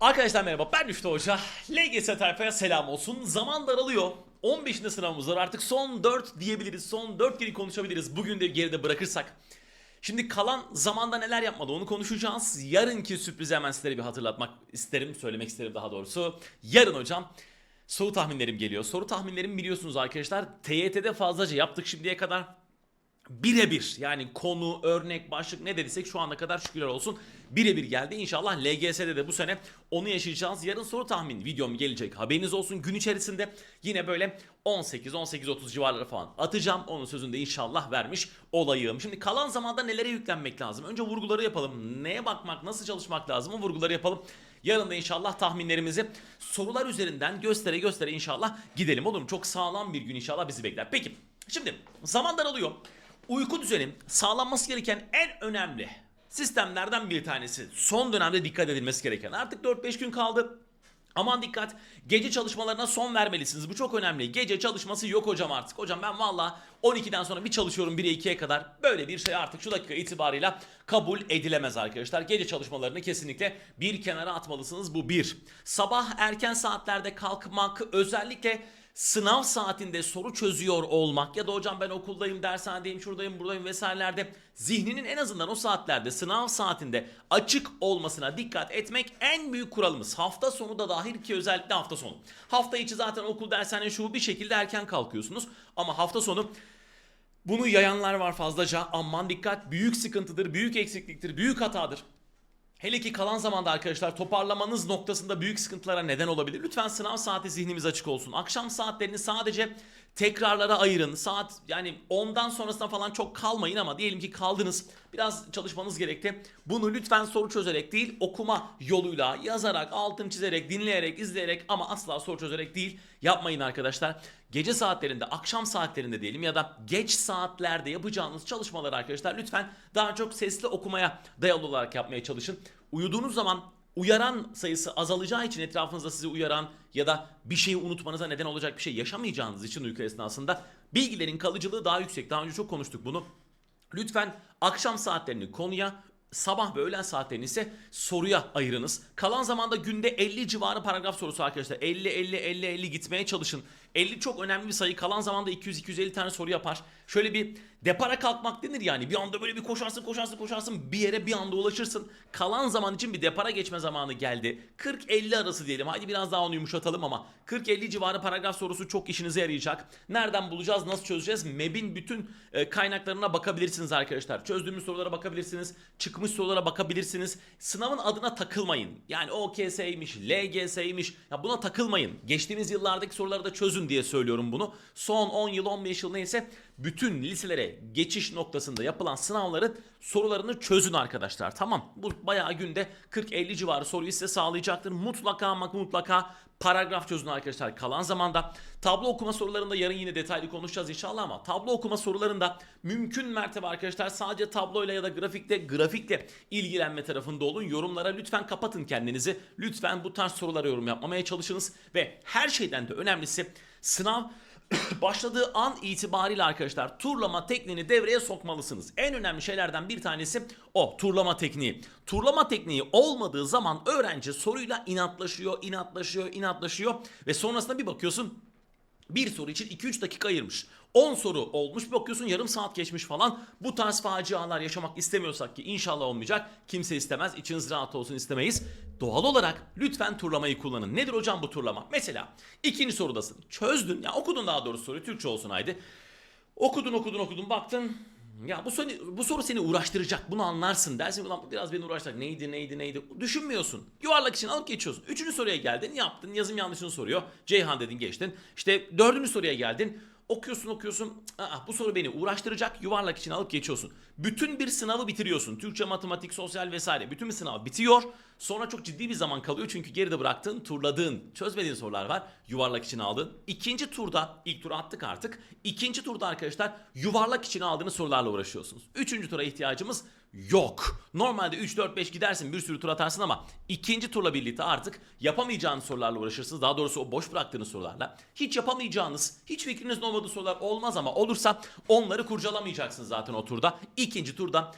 Arkadaşlar merhaba ben Rüştü Hoca. LGS tayfaya selam olsun. Zaman daralıyor. 15. sınavımız var artık son 4 diyebiliriz. Son 4 geri konuşabiliriz. Bugün de geride bırakırsak. Şimdi kalan zamanda neler yapmadı onu konuşacağız. Yarınki sürprizi hemen sizlere bir hatırlatmak isterim. Söylemek isterim daha doğrusu. Yarın hocam soru tahminlerim geliyor. Soru tahminlerim biliyorsunuz arkadaşlar. TYT'de fazlaca yaptık şimdiye kadar birebir yani konu, örnek, başlık ne dediysek şu ana kadar şükürler olsun birebir geldi. İnşallah LGS'de de bu sene onu yaşayacağız. Yarın soru tahmin videom gelecek. Haberiniz olsun gün içerisinde yine böyle 18-18-30 civarları falan atacağım. Onun sözünü de inşallah vermiş olayım. Şimdi kalan zamanda nelere yüklenmek lazım? Önce vurguları yapalım. Neye bakmak, nasıl çalışmak lazım? O vurguları yapalım. Yarın da inşallah tahminlerimizi sorular üzerinden göstere göstere inşallah gidelim olur mu? Çok sağlam bir gün inşallah bizi bekler. Peki şimdi zaman daralıyor. Uyku düzeni sağlanması gereken en önemli sistemlerden bir tanesi. Son dönemde dikkat edilmesi gereken. Artık 4-5 gün kaldı. Aman dikkat gece çalışmalarına son vermelisiniz. Bu çok önemli. Gece çalışması yok hocam artık. Hocam ben valla 12'den sonra bir çalışıyorum 1'e 2'ye kadar. Böyle bir şey artık şu dakika itibarıyla kabul edilemez arkadaşlar. Gece çalışmalarını kesinlikle bir kenara atmalısınız. Bu bir. Sabah erken saatlerde kalkmak özellikle sınav saatinde soru çözüyor olmak ya da hocam ben okuldayım, dershanedeyim, şuradayım, buradayım vesairelerde zihninin en azından o saatlerde sınav saatinde açık olmasına dikkat etmek en büyük kuralımız. Hafta sonu da dahil ki özellikle hafta sonu. Hafta içi zaten okul, dershane şu bir şekilde erken kalkıyorsunuz ama hafta sonu bunu yayanlar var fazlaca. Aman dikkat büyük sıkıntıdır, büyük eksikliktir, büyük hatadır. Hele ki kalan zamanda arkadaşlar toparlamanız noktasında büyük sıkıntılara neden olabilir. Lütfen sınav saati zihnimiz açık olsun. Akşam saatlerini sadece tekrarlara ayırın. Saat yani 10'dan sonrasına falan çok kalmayın ama diyelim ki kaldınız. Biraz çalışmanız gerekti. Bunu lütfen soru çözerek değil okuma yoluyla yazarak, altın çizerek, dinleyerek, izleyerek ama asla soru çözerek değil yapmayın arkadaşlar. Gece saatlerinde, akşam saatlerinde diyelim ya da geç saatlerde yapacağınız çalışmaları arkadaşlar lütfen daha çok sesli okumaya dayalı olarak yapmaya çalışın. Uyuduğunuz zaman uyaran sayısı azalacağı için etrafınızda sizi uyaran ya da bir şeyi unutmanıza neden olacak bir şey yaşamayacağınız için uyku esnasında bilgilerin kalıcılığı daha yüksek. Daha önce çok konuştuk bunu. Lütfen akşam saatlerini konuya, sabah ve öğlen saatlerini ise soruya ayırınız. Kalan zamanda günde 50 civarı paragraf sorusu arkadaşlar. 50 50 50 50 gitmeye çalışın. 50 çok önemli bir sayı. Kalan zamanda 200 250 tane soru yapar. Şöyle bir depara kalkmak denir yani. Bir anda böyle bir koşarsın koşarsın koşarsın bir yere bir anda ulaşırsın. Kalan zaman için bir depara geçme zamanı geldi. 40-50 arası diyelim. Haydi biraz daha onu yumuşatalım ama 40-50 civarı paragraf sorusu çok işinize yarayacak. Nereden bulacağız? Nasıl çözeceğiz? MEB'in bütün e, kaynaklarına bakabilirsiniz arkadaşlar. Çözdüğümüz sorulara bakabilirsiniz. Çıkmış sorulara bakabilirsiniz. Sınavın adına takılmayın. Yani OKS'ymiş, LGS'ymiş. Ya buna takılmayın. Geçtiğimiz yıllardaki soruları da çözün diye söylüyorum bunu. Son 10 yıl 15 yıl neyse bütün liselere geçiş noktasında yapılan sınavların sorularını çözün arkadaşlar. Tamam bu bayağı günde 40-50 civarı soruyu size sağlayacaktır. Mutlaka ama mutlaka paragraf çözün arkadaşlar kalan zamanda. Tablo okuma sorularında yarın yine detaylı konuşacağız inşallah ama tablo okuma sorularında mümkün mertebe arkadaşlar sadece tabloyla ya da grafikte grafikle ilgilenme tarafında olun. Yorumlara lütfen kapatın kendinizi. Lütfen bu tarz sorulara yorum yapmamaya çalışınız ve her şeyden de önemlisi sınav başladığı an itibariyle arkadaşlar turlama tekniğini devreye sokmalısınız. En önemli şeylerden bir tanesi o turlama tekniği. Turlama tekniği olmadığı zaman öğrenci soruyla inatlaşıyor, inatlaşıyor, inatlaşıyor ve sonrasında bir bakıyorsun bir soru için 2-3 dakika ayırmış. 10 soru olmuş bakıyorsun yarım saat geçmiş falan. Bu tarz facialar yaşamak istemiyorsak ki inşallah olmayacak. Kimse istemez. İçiniz rahat olsun istemeyiz. Doğal olarak lütfen turlamayı kullanın. Nedir hocam bu turlama? Mesela ikinci sorudasın. Çözdün. Ya okudun daha doğrusu soruyu. Türkçe olsun haydi. Okudun okudun okudun baktın. Ya bu soru, bu soru seni uğraştıracak. Bunu anlarsın. Dersin ulan bu biraz beni uğraştıracak. Neydi neydi neydi. Düşünmüyorsun. Yuvarlak için alıp geçiyorsun. Üçüncü soruya geldin yaptın. Yazım yanlışını soruyor. Ceyhan dedin geçtin. İşte dördüncü soruya geldin. Okuyorsun okuyorsun. Aa, bu soru beni uğraştıracak. Yuvarlak için alıp geçiyorsun. Bütün bir sınavı bitiriyorsun. Türkçe, matematik, sosyal vesaire. Bütün bir sınav bitiyor. Sonra çok ciddi bir zaman kalıyor. Çünkü geride bıraktığın, turladığın, çözmediğin sorular var. Yuvarlak için aldın. İkinci turda, ilk tura attık artık. İkinci turda arkadaşlar yuvarlak için aldığınız sorularla uğraşıyorsunuz. Üçüncü tura ihtiyacımız yok. Normalde 3, 4, 5 gidersin bir sürü tur atarsın ama ikinci turla birlikte artık yapamayacağınız sorularla uğraşırsınız. Daha doğrusu o boş bıraktığınız sorularla. Hiç yapamayacağınız, hiç fikrinizin olmadığı sorular olmaz ama olursa onları kurcalamayacaksınız zaten o turda. İkinci turda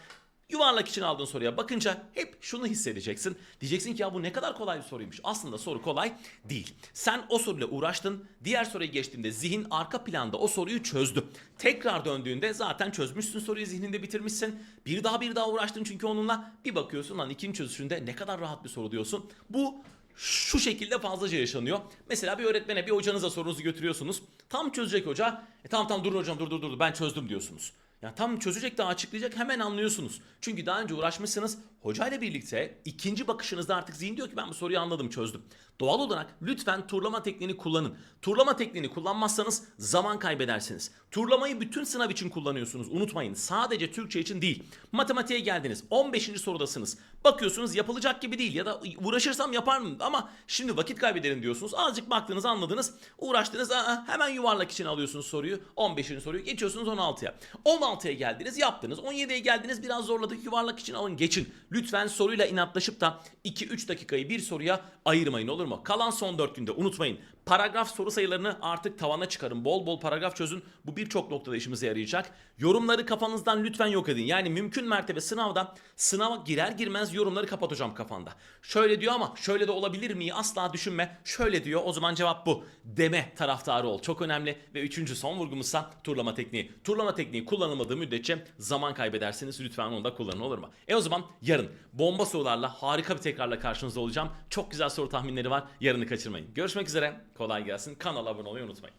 Yuvarlak için aldığın soruya bakınca hep şunu hissedeceksin. Diyeceksin ki ya bu ne kadar kolay bir soruymuş. Aslında soru kolay değil. Sen o soruyla uğraştın. Diğer soruya geçtiğinde zihin arka planda o soruyu çözdü. Tekrar döndüğünde zaten çözmüşsün soruyu zihninde bitirmişsin. Bir daha bir daha uğraştın çünkü onunla bir bakıyorsun lan ikinci çözüşünde ne kadar rahat bir soru diyorsun. Bu şu şekilde fazlaca yaşanıyor. Mesela bir öğretmene bir hocanıza sorunuzu götürüyorsunuz. Tam çözecek hoca. E tamam tamam dur hocam dur dur dur ben çözdüm diyorsunuz. Ya tam çözecek de açıklayacak hemen anlıyorsunuz. Çünkü daha önce uğraşmışsınız. Hocayla birlikte ikinci bakışınızda artık zihin diyor ki ben bu soruyu anladım çözdüm. Doğal olarak lütfen turlama tekniğini kullanın. Turlama tekniğini kullanmazsanız zaman kaybedersiniz. Turlamayı bütün sınav için kullanıyorsunuz. Unutmayın. Sadece Türkçe için değil. Matematiğe geldiniz. 15. sorudasınız. Bakıyorsunuz yapılacak gibi değil ya da uğraşırsam yapar mı? Ama şimdi vakit kaybederim diyorsunuz. Azıcık baktınız anladınız. Uğraştınız aa, hemen yuvarlak için alıyorsunuz soruyu. 15. soruyu geçiyorsunuz 16'ya. 16'ya geldiniz yaptınız. 17'ye geldiniz biraz zorladık yuvarlak için alın geçin. Lütfen soruyla inatlaşıp da 2-3 dakikayı bir soruya ayırmayın olur mu? Kalan son 4 günde unutmayın. Paragraf soru sayılarını artık tavana çıkarın. Bol bol paragraf çözün. Bu birçok noktada işimize yarayacak. Yorumları kafanızdan lütfen yok edin. Yani mümkün mertebe sınavda sınava girer girmez yorumları kapat hocam kafanda. Şöyle diyor ama şöyle de olabilir mi? Asla düşünme. Şöyle diyor o zaman cevap bu. Deme taraftarı ol. Çok önemli. Ve üçüncü son vurgumuzsa turlama tekniği. Turlama tekniği kullanılmadığı müddetçe zaman kaybedersiniz. Lütfen onu da kullanın olur mu? E o zaman yarın bomba sorularla harika bir tekrarla karşınızda olacağım. Çok güzel soru tahminleri var. Yarını kaçırmayın. Görüşmek üzere. Kolay gelsin. Kanala abone olmayı unutmayın.